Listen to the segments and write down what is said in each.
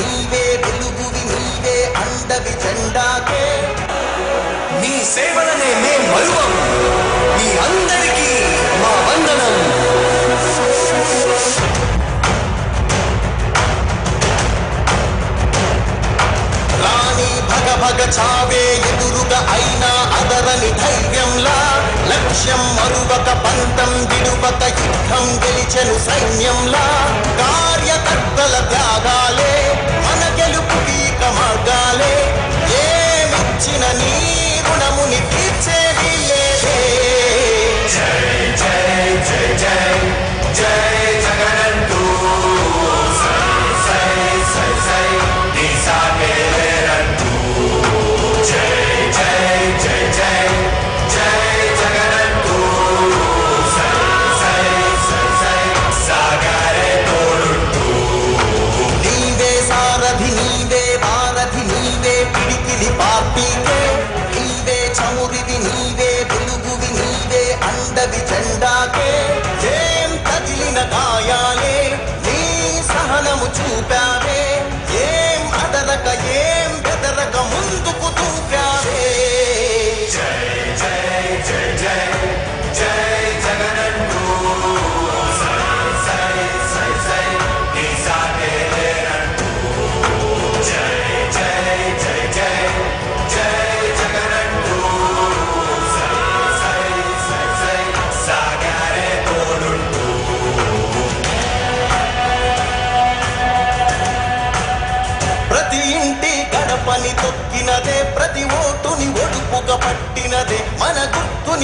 నీవే వెలుగువి నీవే అండవి జెండాకే నీ సేవలనే మేం మరువం. మీ అందరికీ మా వందనం. రాణి భగ భగ చావే ఎదురుగా అయినా అదరని ధైర్యంలా. లక్ష్యం మరువక పంతం విడువక యుద్ధం గెలిచెను సైన్యంలా. కార్యకర్తల త్యాగాలే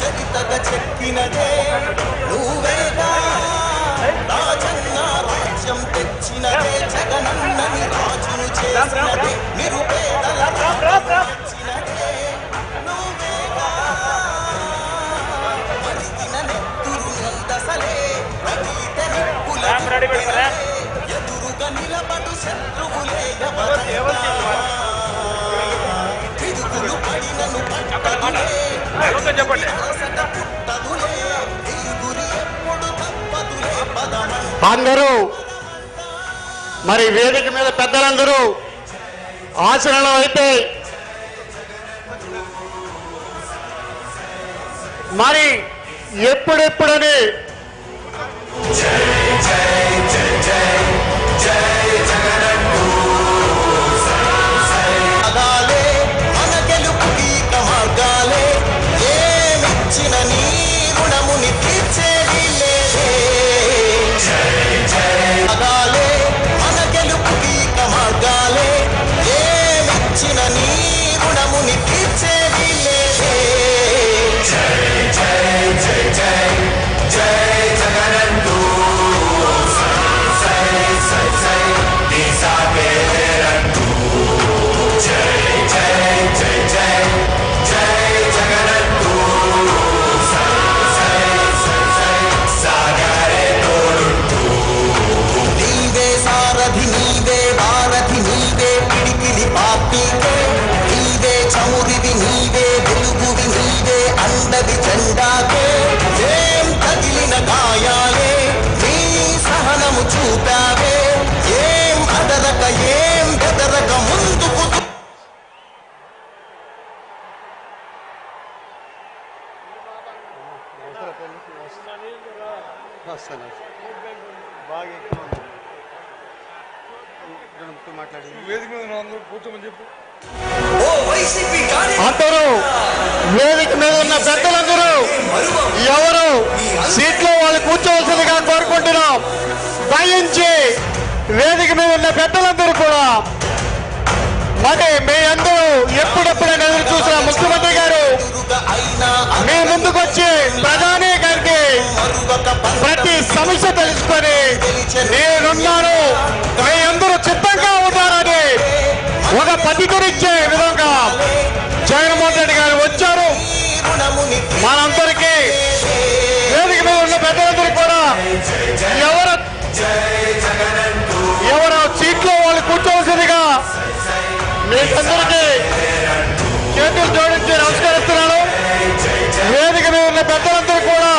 చరితగా చెక్కినదే నువ్వేగా? రాజన్న రాజ్యం తెచ్చినదే జగనన్నని రాజును చేసినదే నిరుపేదల నువ్వేగా? మరిగిన నెత్తురు నిప్పుల. ఎదురుగా నిలబడు శత్రువులే చెప్పండి. అందరూ మరి వేదిక మీద పెద్దలందరూ ఆచరణ అయితే మరి ఎప్పుడెప్పుడని వేదిక మీద అందరూ కూర్చోమని చెప్పు అందరూ వేదిక మీద ఉన్న పెద్దలందరూ ఎవరు సీట్లో వాళ్ళు కూర్చోవలసిందిగా కోరుకుంటున్నాం. దయించి వేదిక మీద ఉన్న పెద్దలందరూ కూడా మరి మీ అందరూ ఎప్పుడెప్పుడైనా ఎదురు చూసిన ముఖ్యమంత్రి గారు మీ ముందుకు వచ్చి ప్రధాని గారికి ప్రతి సమస్య తెలుసుకొని నేనున్నాను. మీ అందరూ చిత్తంగా ఉన్నారని ఒక పద్ధతినిచ్చే విధంగా మీకందరికీ చేతులు జోడించి నమస్కరిస్తున్నాను. వేదిక మీద ఉన్న పెద్దలందరూ కూడా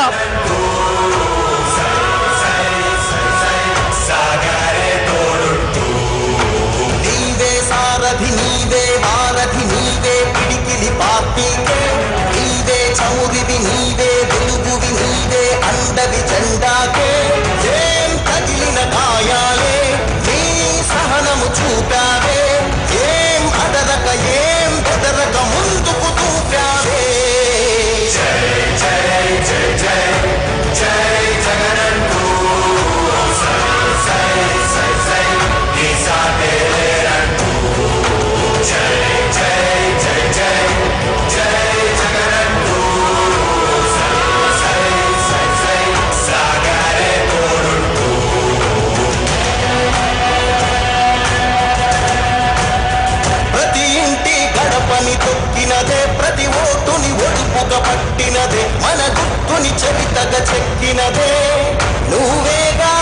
నువ్వేగా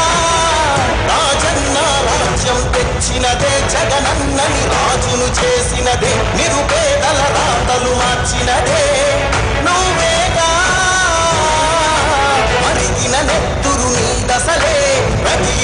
రాజన్న రాజ్యం తెచ్చినదే జగనన్నని రాజును చేసినదే నిరుపేదల రాతలు మార్చినదే. నువ్వేగా మరిగిన నెత్తురు నీ దశలే ప్రతి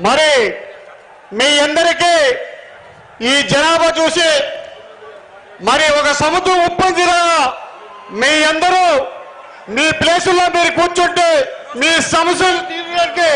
మరి మీ అందరికీ ఈ జనాభా చూసి మరి ఒక సముద్రం ఉప్పొందిరా. మీ అందరూ మీ ప్లేసుల్లో మీరు కూర్చుంటే మీ సమస్యలు తీర్చడానికి